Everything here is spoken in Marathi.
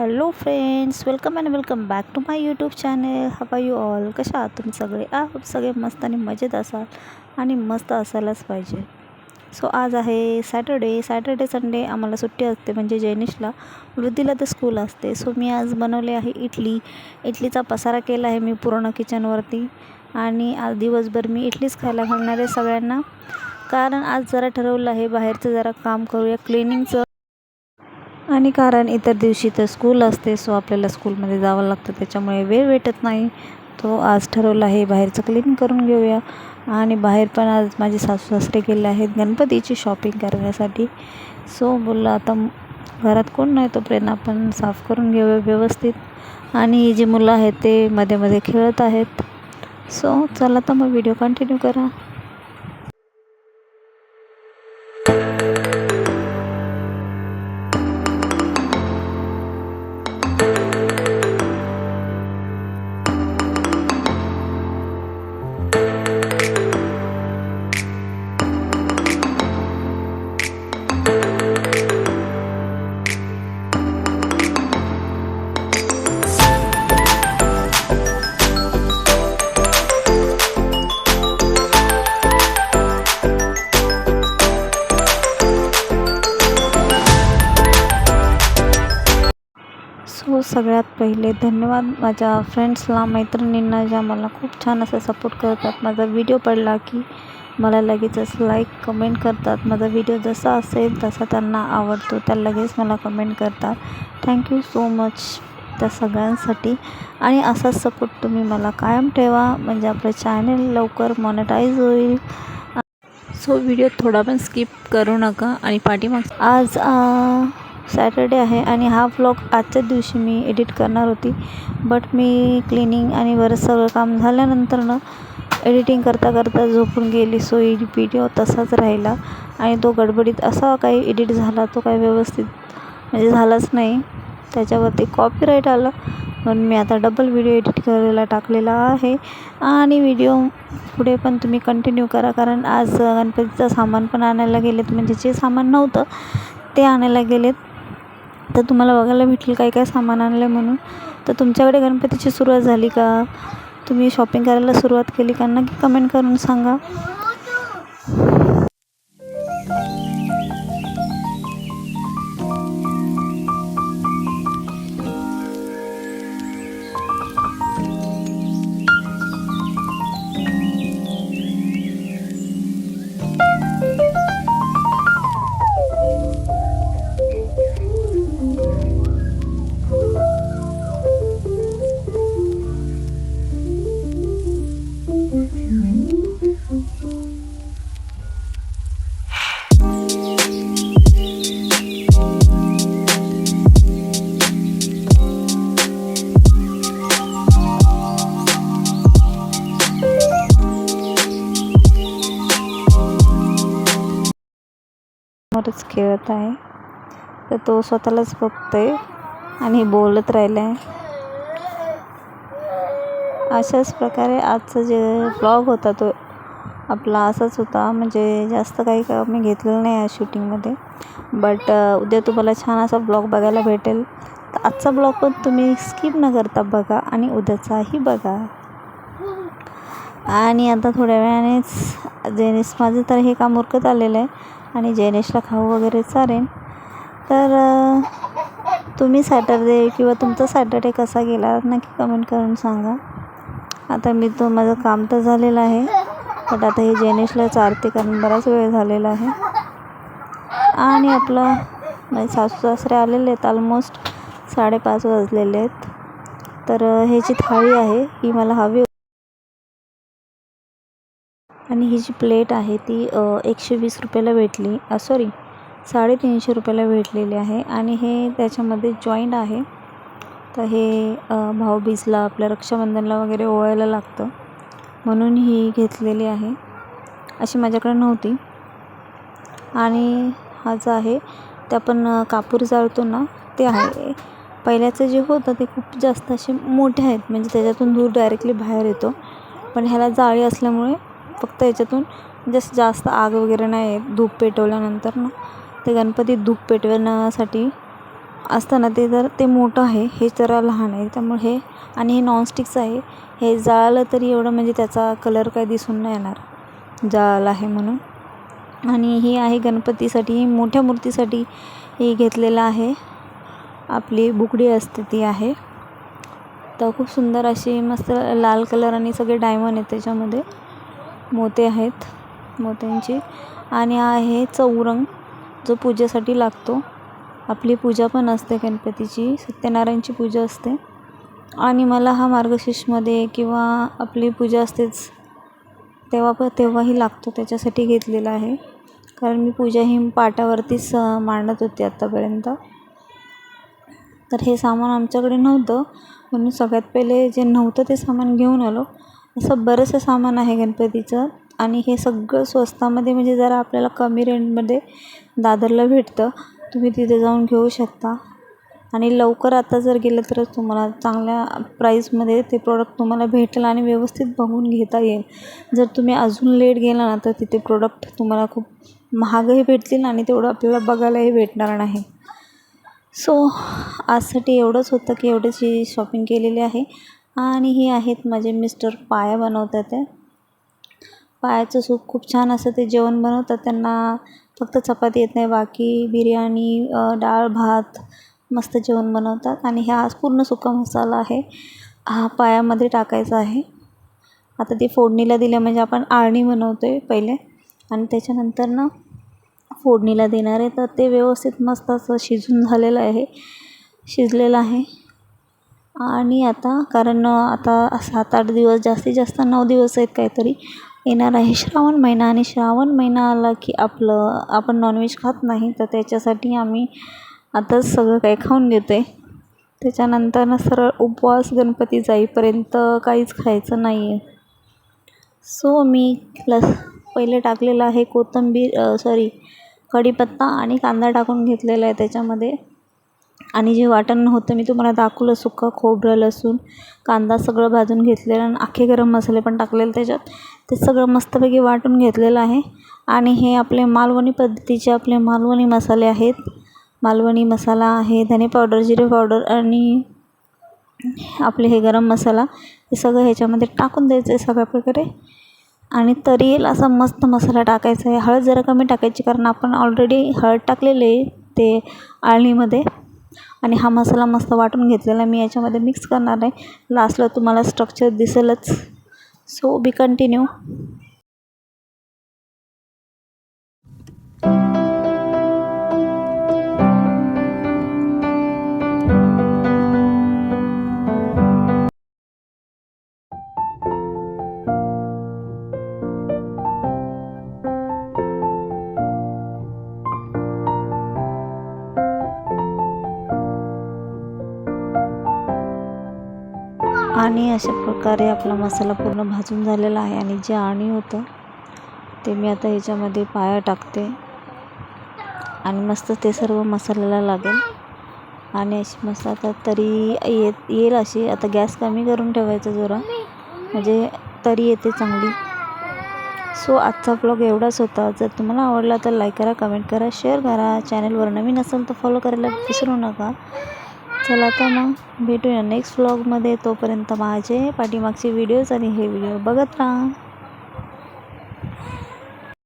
Hello friends welcome and welcome back to my YouTube channel how are you all कशा आहात तुम्ही सगळे? आहोत सगळे मस्त आणि मजेत असाल आणि मस्त असायलाच पाहिजे. सो आज आहे सॅटर्डे सॅटर्डे संडे आम्हाला सुट्टी असते म्हणजे जैनिशला. वृद्धीला तर स्कूल असते. सो मी आज बनवले आहे इडली. इडलीचा पसारा केला आहे मी पूर्ण किचनवरती आणि आज दिवसभर मी इडलीच खायला घालणार आहे सगळ्यांना. कारण आज जरा ठरवलं आहे बाहेरचं जरा काम करूया. क्लिनिंगचं आणि कारण इतर दिवशी तर स्कूल असते सो आपल्याला स्कूलमध्ये जावं लागतं त्याच्यामुळे वेळ भेटत नाही. तो आज ठरवला आहे बाहेरचं क्लीन करून घेऊया. आणि बाहेर पण आज माझे सासू सासरे गेले आहेत गणपतीची शॉपिंग करण्यासाठी. सो बोललं आता घरात कोण नाही तोपर्यंत आपण साफ करून घेऊया व्यवस्थित. आणि जी मुलं आहेत ते मध्ये मध्ये खेळत आहेत. सो चला तर मग व्हिडिओ कंटिन्यू करा. हो सगळ्यात पहिले धन्यवाद. माझ्या फ्रेंड्सला मैत्रिणींना ज्या मला खूप छान असं सपोर्ट करतात. माझा व्हिडिओ पडला की मला लगेचच लाईक कमेंट करतात. माझा व्हिडिओ जसा असेल तसा त्यांना आवडतो. त्या लगेच मला कमेंट करतात. थँक्यू सो मच त्या सगळ्यांसाठी. आणि असाच सपोर्ट तुम्ही मला कायम ठेवा. म्हणजे आपलं चॅनल लवकर मॉनिटाईज होईल. सो व्हिडिओ थोडा पण स्किप करू नका. आणि पाठीमाग आज सॅटर्डे आहे आणि हा व्लॉग आजच्याच दिवशी मी एडिट करणार होती. बट मी क्लिनिंग आणि बरंच सगळं काम झाल्यानंतर ना एडिटिंग करता करता झोपून गेली. सो व्हिडिओ तसाच राहिला. आणि तो गडबडीत असा काही एडिट झाला तो काही व्यवस्थित म्हणजे झालाच नाही. त्याच्यावरती कॉपीराईट आलं. म्हणून मी आता डबल व्हिडिओ एडिट करायला टाकलेला आहे. आणि व्हिडिओ पुढे पण तुम्ही कंटिन्यू करा. कारण आज गणपतीचं सामान पण आणायला गेलेत. म्हणजे जे सामान नव्हतं ते आणायला गेलेत. तर तुम्हाला बघायला भेटेल काय काय सामान आणलं आहे म्हणून. तर तुमच्याकडे गणपतीची सुरुवात झाली का? तुम्ही शॉपिंग करायला सुरुवात केली का? नक्की कमेंट करून सांगा. समोरच खेळत आहे. तर तो स्वतःलाच बघतोय आणि बोलत राहिला आहे अशाच प्रकारे आजचा जे ब्लॉग होता तो आपला असाच होता. म्हणजे जास्त काही का मी घेतलेलं नाही आहे शूटिंगमध्ये बट उद्या तुम्हाला छान असा ब्लॉग बघायला भेटेल. तर आजचा ब्लॉग पण तुम्ही स्किप न करता बघा आणि उद्याचाही बघा. आणि आता थोड्या वेळानेच जेनेस माझं तर हे काम उरकत आलेलं आहे. आणि जयनेशला खाऊ वगैरे चालेल. तर तुम्ही सॅटरडे किंवा तुमचा सॅटरडे कसा गेला नक्की कमेंट करून सांगा. आता मी तो माझं काम तर झालेलं आहे बट आता हे जयनेशला चारते कारण बराच वेळ झालेला आहे. आणि आपलं माझे सासू सासरे आलेले आहेत ऑलमोस्ट साडेपाच वाजलेले आहेत. तर ह्याची थाळी आहे ही मला हवी आणि ही जी प्लेट आहे ती एकशे वीस रुपयाला भेटली सॉरी साडेतीनशे रुपयाला भेटलेली आहे. आणि हे त्याच्यामध्ये जॉईंट आहे. तर हे भाऊबीजला आपल्या रक्षाबंधनला वगैरे ओवायला लागतं. म्हणून ही घेतलेली आहे. अशी माझ्याकडे नव्हती. आणि हा जो आहे ते आपण कापूर जाळतो ना ते आहे. पहिल्याचं जे होतं ते खूप जास्त असे मोठे आहेत. म्हणजे त्याच्यातून धूर डायरेक्टली बाहेर येतो. पण ह्याला जाळी असल्यामुळे फक्त याच्यातून जस्ट जास्त आग वगैरे नाही येत धूप पेटवल्यानंतर ना ते गणपती धूप पेटवण्यासाठी असतं ना ते जर ते मोठं आहे हे जरा लहान आहे त्यामुळे हे आणि हे नॉनस्टिकचं आहे हे जाळलं तरी एवढं म्हणजे त्याचा कलर काय दिसून नाही येणार. जाळ आहे म्हणून. आणि ही आहे गणपतीसाठी मोठ्या मूर्तीसाठी ही घेतलेलं आहे. आपली बुकडी असते ती आहे. तर खूप सुंदर अशी मस्त लाल कलर आणि सगळे डायमंड आहेत त्याच्यामध्ये. मोते आहेत मोत्यांची. आणि आहे चौरंग जो पूजेसाठी लागतो. आपली पूजा पण असते गणपतीची सत्यनारायणची पूजा असते. आणि मला हा मार्गशीर्षमध्ये किंवा आपली पूजा असतेच तेव्हा पण तेव्हाही लागतो त्याच्यासाठी घेतलेला आहे. कारण मी पूजा ही पाटावरतीच मांडत होते आत्तापर्यंत तर हे सामान आमच्याकडे नव्हतं. म्हणून सगळ्यात पहिले जे नव्हतं ते सामान घेऊन आलो. असं बरंचसं सामान आहे गणपतीचं. आणि हे सगळं स्वस्तामध्ये म्हणजे जरा आपल्याला कमी रेंटमध्ये दादरला भेटतं. तुम्ही तिथे जाऊन घेऊ शकता. आणि लवकर आता जर गेलं तरच तुम्हाला चांगल्या प्राईसमध्ये ते प्रोडक्ट तुम्हाला भेटेल आणि व्यवस्थित बघून घेता येईल. जर तुम्ही अजून लेट गेला ना तर तिथे प्रोडक्ट तुम्हाला खूप महागही भेटतील आणि तेवढं आपल्याला बघायलाही भेटणार नाही. सो आजसाठी एवढंच होतं की एवढीशी शॉपिंग केलेली आहे. आणि हे आहेत माझे मिस्टर पाया बनवतात ते. पायाचं सूप खूप छान असं ते जेवण बनवतात त्यांना फक्त चपाती येत नाही बाकी बिर्याणी डाळ भात मस्त जेवण बनवतात. आणि हा पूर्ण सुका मसाला आहे हा पायामध्ये टाकायचा आहे. आता ती फोडणीला दिल्या म्हणजे आपण आळणी बनवतो आहे पहिले. आणि त्याच्यानंतर ना फोडणीला देणार आहे. तर ते व्यवस्थित मस्त असं शिजून झालेलं आहे शिजलेलं आहे. आणि आता कारण आता सात आठ दिवस जास्तीत जास्त नऊ दिवस आहेत काहीतरी येणार आहे श्रावण महिना. आणि श्रावण महिना आला की आपलं आपण नॉनव्हेज खात नाही तर त्याच्यासाठी आम्ही आताच सगळं काही खाऊन घेतो आहे त्याच्यानंतर ना सरळ उपवास गणपती जाईपर्यंत काहीच खायचं नाही आहे सो मी लस पहिले टाकलेलं आहे कोथिंबीर सॉरी कढीपत्ता आणि कांदा टाकून घेतलेला आहे त्याच्यामध्ये. आणि जे वाटण होतं मी तुम्हाला दाखवलं सुकं खोबरं लसूण कांदा सगळं भाजून घेतलेलं आणि अख्खे गरम मसाले पण टाकलेले त्याच्यात. ते सगळं मस्तपैकी वाटून घेतलेलं आहे. आणि हे आपले मालवणी पद्धतीचे आपले मालवणी मसाले आहेत. मालवणी मसाला आहे धने पावडर जिरे पावडर आणि आपले हे गरम मसाला हे सगळं ह्याच्यामध्ये टाकून द्यायचं आहे सगळ्या प्रकारे. आणि तरी येईल असा मस्त मसाला टाकायचा आहे. हळद जरा कमी टाकायची कारण आपण ऑलरेडी हळद टाकलेली आहे ते आळणीमध्ये. आणि हा मसाला मस्त वाटून घेतलेला मी याच्यामध्ये मिक्स करणार आहे. लास्टला तुम्हाला स्ट्रक्चर दिसेलच. सो बी कंटिन्यू अशा प्रकारे आपला मसाला पूर्ण भाजून झालेला आहे आणि जे आणी होतं ते मी आता ह्याच्यामध्ये पाया टाकते. आणि मस्त ते सर्व मसाल्याला लागेल. आणि अशी मस्त आता तरी येत येईल अशी. आता गॅस कमी करून ठेवायचा जरा. म्हणजे तरी येते चांगली. सो आजचा ब्लॉग एवढाच होता. जर तुम्हाला आवडला तर लाईक करा कमेंट करा शेअर करा. चॅनलवर नवीन असेल तर फॉलो करायला विसरू नका. चला तर मग भेटूया नेक्स्ट व्लॉगमध्ये तोपर्यंत माझे पाठीमागचे व्हिडिओज आणि हे व्हिडिओ बघत राहा.